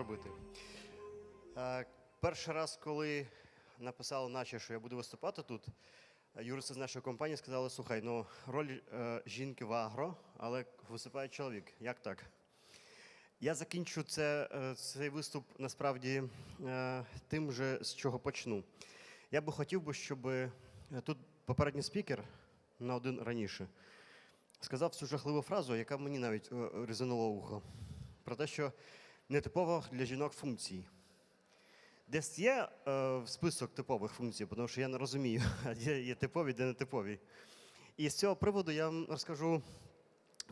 зробити. Е, Перший раз, коли написали наче, що я буду виступати тут, юристи з нашої компанії сказали: слухай, ну роль е, жінки в агро, але виступає чоловік. Як так? Я закінчу це, е, цей виступ насправді тим же, з чого почну. Я би хотів би, щоб тут попередній спікер на один раніше сказав цю жахливу фразу, яка мені навіть резанула ухо, про те, що нетипово для жінок функції. Десь є е, список типових функцій, тому що я не розумію, де є типові, де не типові. І з цього приводу я вам розкажу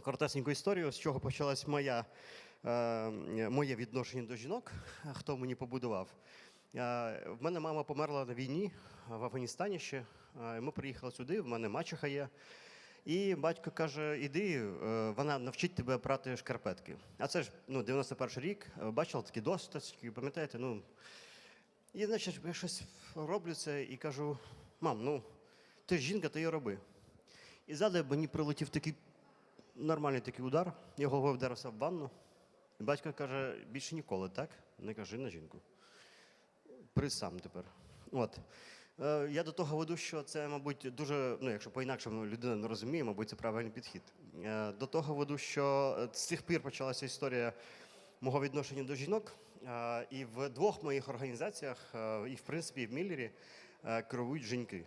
коротесеньку історію, з чого почалась моя, е, моє відношення до жінок, хто мені побудував. Е, в мене мама померла на війні в Афганістані ще. Е, ми приїхали сюди, в мене мачеха є. І батько каже: іди, е, вона навчить тебе прати шкарпетки. А це ж ну, 91 рік, е, бачила такі досточки, пам'ятаєте? Ну, і, значить, я щось роблю це і кажу: мам, ну, ти ж жінка, ти її роби. І ззаду мені прилетів такий нормальний такий удар, я головою вдарився в ванну. І батько каже, більше ніколи, так? Не кажи на жінку. Приз сам тепер. От. Е, Я до того веду, що це, мабуть, дуже, ну, якщо по-інакшому людина не розуміє, мабуть, це правильний підхід. Е, До того веду, що е, з цих пір почалася історія мого відношення до жінок. І в двох моїх організаціях, і в принципі, і в Міллері, керують жінки.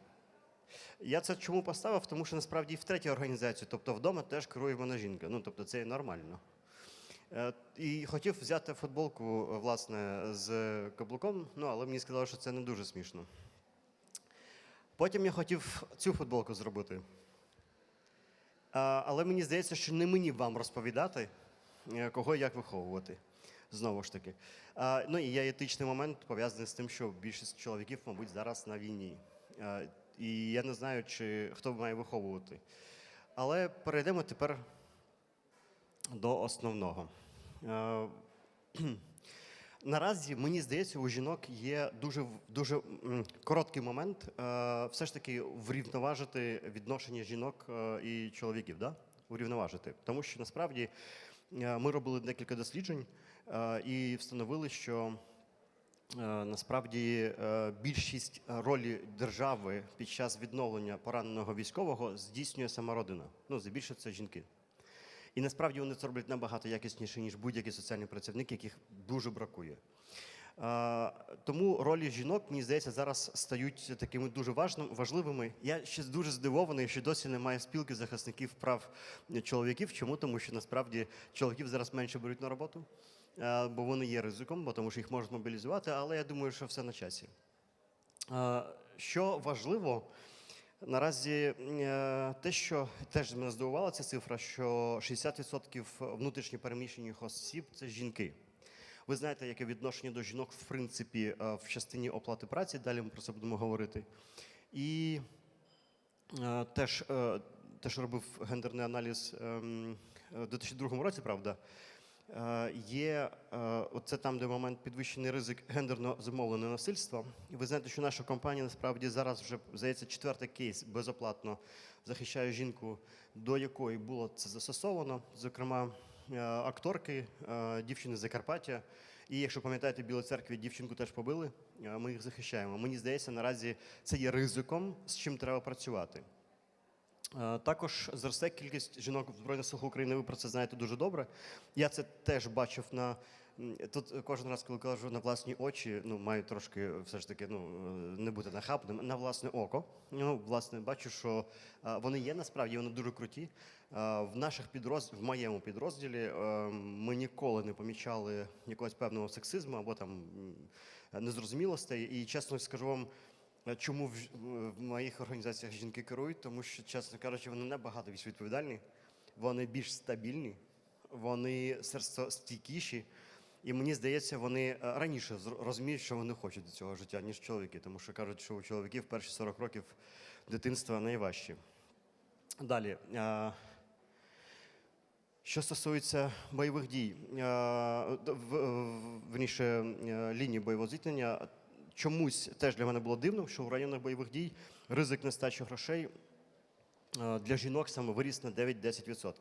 Я це чому поставив? Тому що насправді і в третій організації, тобто вдома теж керує мене жінка. Ну, тобто це нормально. І хотів взяти футболку, власне, з каблуком, ну, але мені сказали, що це не дуже смішно. Потім я хотів цю футболку зробити. Але мені здається, що не мені вам розповідати, е, кого і як виховувати. Знову ж таки. Ну і є етичний момент пов'язаний з тим, що більшість чоловіків, мабуть, зараз на війні. І я не знаю, чи хто має виховувати. Але перейдемо тепер до основного. Наразі мені здається, у жінок є дуже дуже короткий момент е, все ж таки врівноважити відношення жінок е, і чоловіків, да? урівноважити. Тому що насправді е, ми робили декілька досліджень і встановили, що насправді більшість ролі держави під час відновлення пораненого військового здійснює сама родина. Ну, здебільшого це жінки. І насправді вони це роблять набагато якісніше, ніж будь-який соціальний працівник, яких дуже бракує. Тому ролі жінок, мені здається, зараз стають такими дуже важливими. Я ще дуже здивований, що досі немає спілки захисників прав чоловіків. Чому? Тому що насправді чоловіків зараз менше беруть на роботу, бо вони є ризиком, бо тому що їх можуть мобілізувати, але я думаю, що все на часі. Що важливо, наразі е, те, що теж мене здивувала ця цифра, що 60% внутрішньо переміщених осіб це жінки. Ви знаєте, яке відношення до жінок, в принципі, е, в частині оплати праці, далі ми про це будемо говорити. І е, теж, теж робив гендерний аналіз ем, у 2002 році, правда. Е, Є е, оце там, де момент підвищений ризик гендерно зумовленого насильства. І ви знаєте, що наша компанія насправді зараз вже здається четвертий кейс безоплатно захищає жінку, до якої було це застосовано. Зокрема, е, акторки, дівчини Закарпаття. І якщо пам'ятаєте, в Білій церкві дівчинку теж побили. Ми їх захищаємо. Мені здається, наразі це є ризиком, з чим треба працювати. Е, Також зросте кількість жінок в Збройних силах України. Ви про це знаєте дуже добре. Я це теж бачив на тут кожен раз, коли кажу на власні очі, ну маю трошки все ж таки ну е, не бути нахабним, на власне око. Ну, власне, бачу, що е, вони є насправді, вони дуже круті. Е, В наших підроз... в моєму підрозділі е, ми ніколи не помічали якогось певного сексизму або там незрозумілостей. І чесно скажу вам. Е, Чому в, в моїх організаціях жінки керують? Тому що, чесно кажучи, вони набагато більш відповідальні, вони більш стабільні, вони серцестійкіші. І мені здається, вони е, раніше розуміють, що вони хочуть до цього життя, ніж чоловіки, тому що кажуть, що у чоловіків перші 40 років дитинства найважчі. Далі. е, Що стосується бойових дій, е, в- в- верніше е, лінії бойового зіткнення, чомусь теж для мене було дивно, що в районах бойових дій ризик нестачі грошей е, для жінок саме виріс на 9-10%.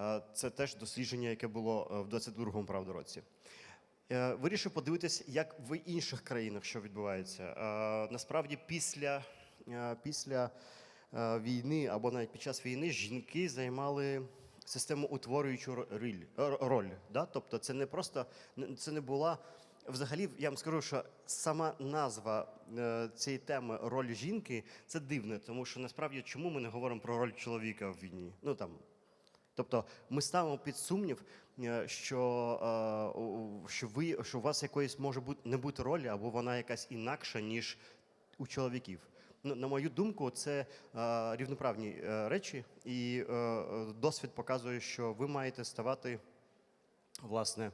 Е, Це теж дослідження, яке було е, в 22-му правда році. Вирішив подивитись, як в інших країнах що відбувається. Насправді, після, після війни або навіть під час війни жінки займали системоутворюючу ро- риль- роль. Да? Тобто, це не просто це не була. Взагалі, я вам скажу, що сама назва е, цієї теми роль жінки це дивне, тому що насправді чому ми не говоримо про роль чоловіка в війні? Ну там Тобто ми ставимо під сумнів, е, що, е, що, ви, що у вас якоїсь може бути не бути ролі, або вона якась інакша, ніж у чоловіків. Ну, на мою думку, це рівноправні речі, і досвід показує, що ви маєте ставати, власне,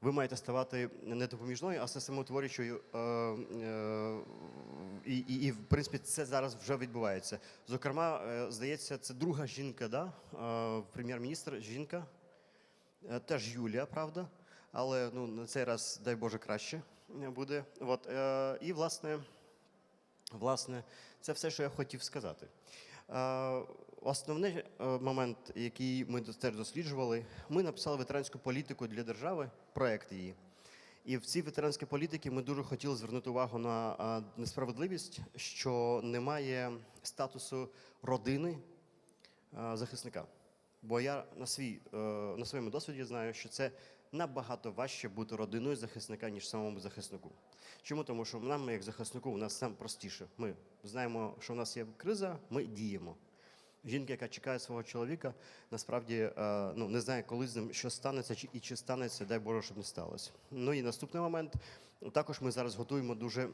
ви маєте ставати не допоміжною, а системотворюючою. Е, е, і, і, і, в принципі, це зараз вже відбувається. Зокрема, е, здається, це друга жінка, да? прем'єр-міністр, жінка, теж Юлія, правда, але ну, на цей раз, дай Боже, краще буде. От, і, власне, власне, це все, що я хотів сказати. Е, Основний е, момент, який ми теж досліджували, ми написали ветеранську політику для держави, проект її. І в цій ветеранській політиці ми дуже хотіли звернути увагу на несправедливість, що немає статусу родини захисника. Бо я на, свій, е, на своєму досвіді знаю, що це набагато важче бути родиною захисника, ніж самому захиснику. Чому? Тому що нам, як захиснику, у нас сам простіше. Ми знаємо, що в нас є криза, ми діємо. Жінка, яка чекає свого чоловіка, насправді е, ну, не знає, коли з ним що станеться, і чи станеться, дай Боже, щоб не сталося. Ну і наступний момент. Також ми зараз готуємо дуже е,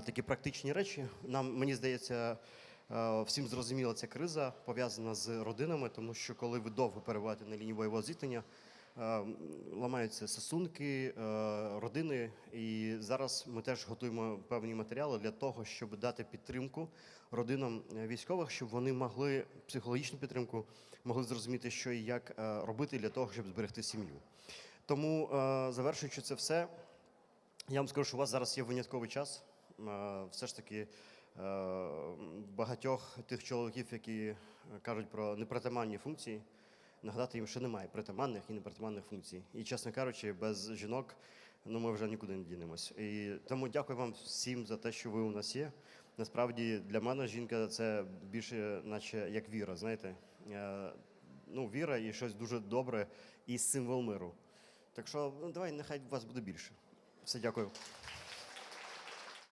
такі практичні речі. Нам, мені здається, е, всім зрозуміла ця криза пов'язана з родинами, тому що коли ви довго перебуваєте на лінії бойового зіткнення, ламаються стосунки, е, родини. І зараз ми теж готуємо певні матеріали для того, щоб дати підтримку родинам е, військових, щоб вони могли психологічну підтримку, могли зрозуміти, що і як е, робити для того, щоб зберегти сім'ю. Тому, е, завершуючи це все, я вам скажу, що у вас зараз є винятковий час. Е, Все ж таки, е, багатьох тих чоловіків, які е, кажуть про непритаманні функції, нагадати їм, що немає притаманних і непритаманних функцій. І, чесно кажучи, без жінок ну, ми вже нікуди не дінемось. І тому дякую вам всім за те, що ви у нас є. Насправді для мене жінка це більше, наче як віра, знаєте. Е, Ну, віра і щось дуже добре, і символ миру. Так що ну, давай, нехай вас буде більше. Все, дякую.